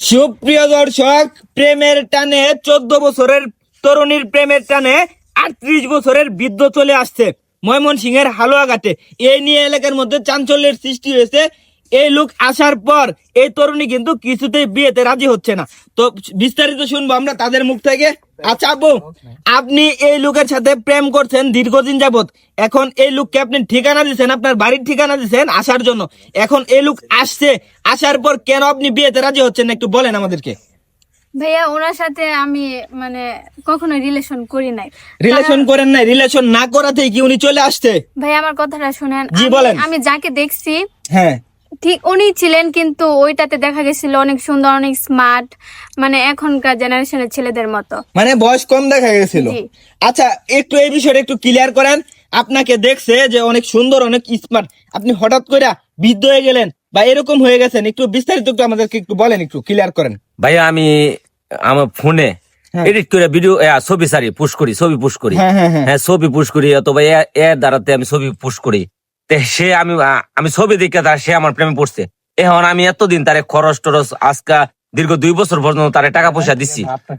সুপ্রিয় দর্শক, প্রেমের টানে চোদ্দ বছরের তরুণীর প্রেমের টানে আটত্রিশ বছরের বৃদ্ধ চলে আসছে ময়মনসিংহের হালুয়াঘাটে। এই নিয়ে এলাকার মধ্যে চাঞ্চল্যের সৃষ্টি হয়েছে। এই লোক আসার পর এই তরুণী কিন্তু কিছুতেই বিয়েতে রাজি হচ্ছে না। তো বিস্তারিত শুনব আমরা তাদের মুখ থেকে। আচ্ছা আব্বু আপনি এই লোকের সাথে প্রেম করছেন দীর্ঘদিন যাবত এখন এই লোককে আপনি ঠিকানা দিচ্ছেন আপনার বাড়ির ঠিকানা দিচ্ছেন আসার জন্য। এখন এই লোক আসছে আসার পর কেন আপনি বিয়েতে রাজি হচ্ছেন না একটু বলেন আমাদেরকে। ভাইয়া ওনার সাথে আমি মানে কখনো রিলেশন করি নাই। রিলেশন করেন নাই রিলেশন না করাতেই কি উনি চলে আসছে? ভাই আমার কথাটা শুনেন। জি, বলেন। আমি যাকে দেখছি হ্যাঁ। ঠিক উনি ছিলেন কিন্তু ওইটাতে দেখা গেছিল অনেক সুন্দর অনেক স্মার্ট মানে এখনকার জেনারেশনের ছেলেদের মতো। মানে বয়স কম দেখা গেছিল। আচ্ছা একটু এই বিষয়টা একটু ক্লিয়ার করেন। আপনাকে দেখছে যে অনেক সুন্দর অনেক স্মার্ট আপনি হঠাৎ করে বৃদ্ধ হয়ে গেলেন বা এরকম হয়ে গেছেন একটু বিস্তারিত একটু আমাদেরকে একটু বলেন একটু ক্লিয়ার করেন। ভাইয়া আমি আমার ফোনে হ্যাঁ। এডিট করে ভিডিও ছবি সারি পুশ করি ছবি পুশ করি। হ্যাঁ হ্যাঁ হ্যাঁ। হ্যাঁ ছবি পুশ করি অথবা এর দ্বারাতে আমি ছবি পুশ করি। সে আমি আমি ছবি দেখে তার সে আমার প্রেমে পড়ছে। এখন আমি এতদিন তারে খরচ টরচ আজকা দীর্ঘ দুই বছর পর্যন্ত তারে টাকা পয়সা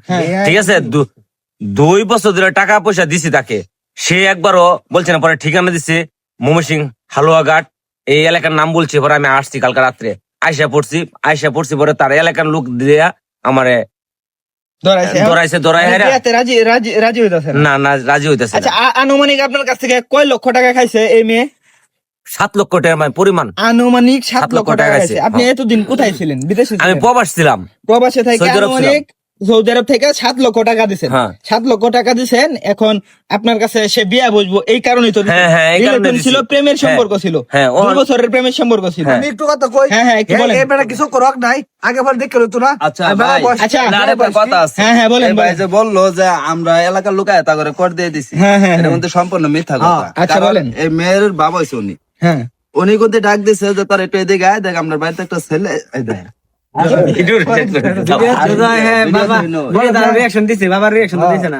হ্যাঁ ঠিক আছে? দুই বছর ধরে টাকা পয়সা দিছি তাকে। সে একবারও বলছে না পরে ঠিকানা দিছে। মমসিং হালুয়াঘাট এই এলাকার নাম বলছি পরে আমি আসছি কালকে রাত্রে। আয়সা পড়ছি আয়সা পড়ছি পরে তার এলাকার লোক দিয়া আমারে মানে না? না রাজি হইতেছে আচ্ছা আনুমানিক আপনার কাছ থেকে কয় লক্ষ টাকা খাইছে এই মেয়ে? সাত লক্ষ টাকার মানে পরিমাণ আনুমানিক সাত লক্ষ টাকা খাইছে। আপনি হ্যাঁ। এতদিন কোথায় ছিলেন বিদেশে আমি প্রবাস ছিলাম প্রবাসে থেকে আনুমানিক সৌদি আরব থেকে সাত লক্ষ টাকা দিচ্ছেন হ্যাঁ। সাত লক্ষ টাকা দিচ্ছেন এখন আপনার কাছে সে বিয়া বসবো এই কারণেই তো দিছেন। হ্যাঁ, হ্যাঁ, কারণে দিছি। ছিল প্রেমের। সম্পর্ক ছিল হ্যাঁ, দুই বছরের প্রেমের সম্পর্ক ছিল। আমি একটু কথা কই হ্যাঁ, হ্যাঁ, একটু বলেন। এবারে কিছু করক নাই আগে পরে দেখে লইতো না আচ্ছা আচ্ছা, না, আরেকটা কথা আছে হ্যাঁ হ্যাঁ বলেন ভাই যে বলল যে আমরা এলাকার লোক আয়তা করে কর দিয়ে দিছি হ্যাঁ, হ্যাঁ, এর। মধ্যে সম্পূর্ণ মিথ্যা কথা আচ্ছা, বলেন। এই মেয়ের বাবা হয়েছে উনি হ্যাঁ। উনি কিন্তু ডাক দিছে যে তার একটু এদিকে আয় দেখ আমার বাড়িতে একটা ছেলে দেখ। ভিডিও হ্যাঁ, বাবা, রিয়াকশন দিছে বাবার রিয়াকশন দিছে না।